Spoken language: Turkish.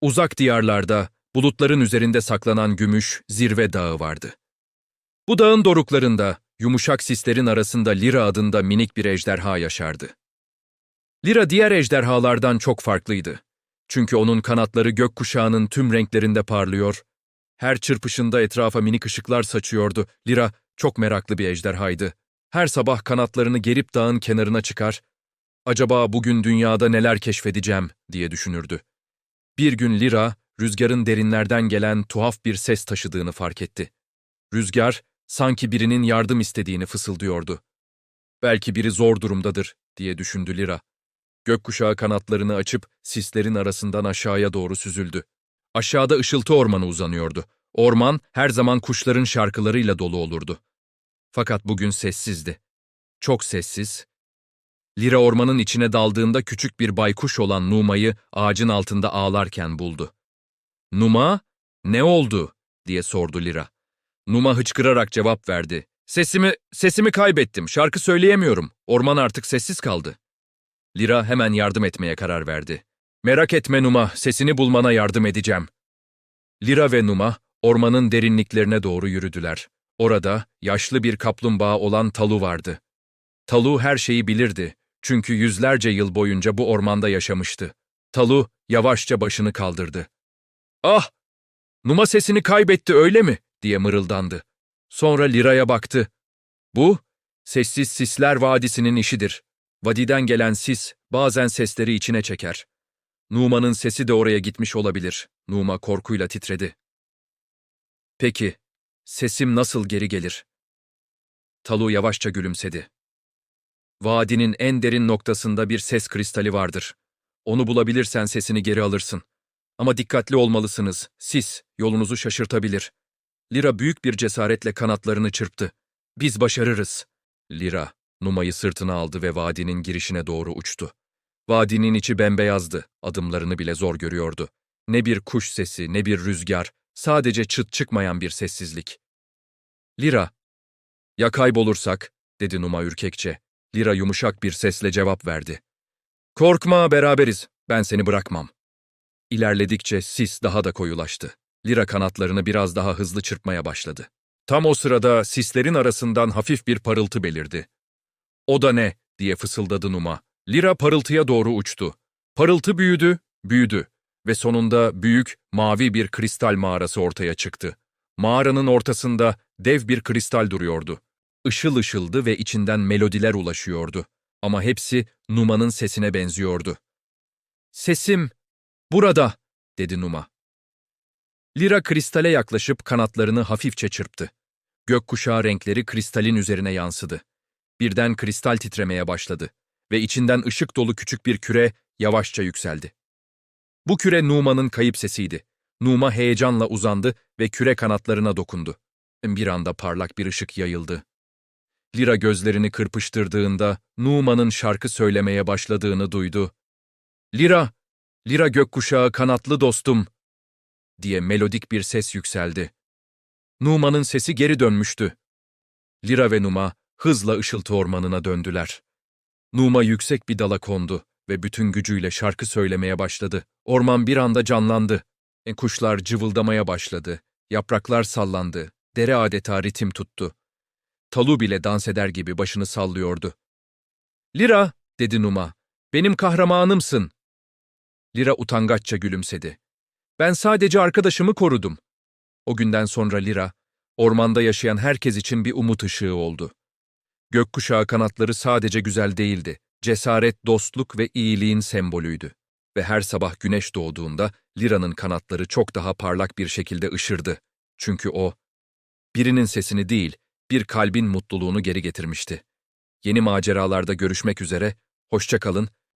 Uzak diyarlarda, bulutların üzerinde saklanan gümüş zirve dağı vardı. Bu dağın doruklarında, yumuşak sislerin arasında Lira adında minik bir ejderha yaşardı. Lira diğer ejderhalardan çok farklıydı. Çünkü onun kanatları gökkuşağının tüm renklerinde parlıyor, her çırpışında etrafa minik ışıklar saçıyordu. Lira çok meraklı bir ejderhaydı. Her sabah kanatlarını gerip dağın kenarına çıkar, acaba bugün dünyada neler keşfedeceğim diye düşünürdü. Bir gün Lira, rüzgarın derinlerden gelen tuhaf bir ses taşıdığını fark etti. Rüzgar, sanki birinin yardım istediğini fısıldıyordu. Belki biri zor durumdadır diye düşündü Lira. Gökkuşağı kanatlarını açıp sislerin arasından aşağıya doğru süzüldü. Aşağıda ışıltı ormanı uzanıyordu. Orman her zaman kuşların şarkılarıyla dolu olurdu. Fakat bugün sessizdi. Çok sessiz. Lira ormanın içine daldığında küçük bir baykuş olan Numa'yı ağacın altında ağlarken buldu. Numa, ne oldu? diye sordu Lira. Numa hıçkırarak cevap verdi. Sesimi, sesimi kaybettim, şarkı söyleyemiyorum. Orman artık sessiz kaldı. Lira hemen yardım etmeye karar verdi. Merak etme Numa, sesini bulmana yardım edeceğim. Lira ve Numa, ormanın derinliklerine doğru yürüdüler. Orada, yaşlı bir kaplumbağa olan Talu vardı. Talu her şeyi bilirdi, çünkü yüzlerce yıl boyunca bu ormanda yaşamıştı. Talu, yavaşça başını kaldırdı. Ah! Numa sesini kaybetti öyle mi? diye mırıldandı. Sonra Lira'ya baktı. Bu, sessiz sisler vadisinin işidir. Vadiden gelen sis, bazen sesleri içine çeker. Numa'nın sesi de oraya gitmiş olabilir. Numa korkuyla titredi. Peki, sesim nasıl geri gelir? Talu yavaşça gülümsedi. Vadinin en derin noktasında bir ses kristali vardır. Onu bulabilirsen sesini geri alırsın. Ama dikkatli olmalısınız. Sis yolunuzu şaşırtabilir. Lira büyük bir cesaretle kanatlarını çırptı. Biz başarırız. Lira, Numa'yı sırtına aldı ve vadinin girişine doğru uçtu. Vadinin içi bembeyazdı, adımlarını bile zor görüyordu. Ne bir kuş sesi, ne bir rüzgar, sadece çıt çıkmayan bir sessizlik. Lira, ya kaybolursak, dedi Numa ürkekçe. Lira yumuşak bir sesle cevap verdi. Korkma, beraberiz, ben seni bırakmam. İlerledikçe sis daha da koyulaştı. Lira kanatlarını biraz daha hızlı çırpmaya başladı. Tam o sırada sislerin arasından hafif bir parıltı belirdi. O da ne? diye fısıldadı Numa. Lira parıltıya doğru uçtu. Parıltı büyüdü, büyüdü ve sonunda büyük, mavi bir kristal mağarası ortaya çıktı. Mağaranın ortasında dev bir kristal duruyordu. Işıl ışıldı ve içinden melodiler ulaşıyordu. Ama hepsi Numa'nın sesine benziyordu. Sesim, burada, dedi Numa. Lira kristale yaklaşıp kanatlarını hafifçe çırptı. Gökkuşağı renkleri kristalin üzerine yansıdı. Birden kristal titremeye başladı ve içinden ışık dolu küçük bir küre yavaşça yükseldi. Bu küre Numa'nın kayıp sesiydi. Numa heyecanla uzandı ve küre kanatlarına dokundu. Bir anda parlak bir ışık yayıldı. Lira gözlerini kırpıştırdığında Numa'nın şarkı söylemeye başladığını duydu. Lira, Lira gökkuşağı kanatlı dostum, diye melodik bir ses yükseldi. Numa'nın sesi geri dönmüştü. Lira ve Numa hızla ışıltı ormanına döndüler. Numa yüksek bir dala kondu ve bütün gücüyle şarkı söylemeye başladı. Orman bir anda canlandı. E, kuşlar cıvıldamaya başladı. Yapraklar sallandı. Dere adeta ritim tuttu. Talu bile dans eder gibi başını sallıyordu. Lira, dedi Numa, benim kahramanımsın. Lira utangaçça gülümsedi. Ben sadece arkadaşımı korudum. O günden sonra Lira, ormanda yaşayan herkes için bir umut ışığı oldu. Gökkuşağı kanatları sadece güzel değildi, cesaret, dostluk ve iyiliğin sembolüydü. Ve her sabah güneş doğduğunda Lira'nın kanatları çok daha parlak bir şekilde ışırdı. Çünkü o, birinin sesini değil, bir kalbin mutluluğunu geri getirmişti. Yeni maceralarda görüşmek üzere, hoşça kalın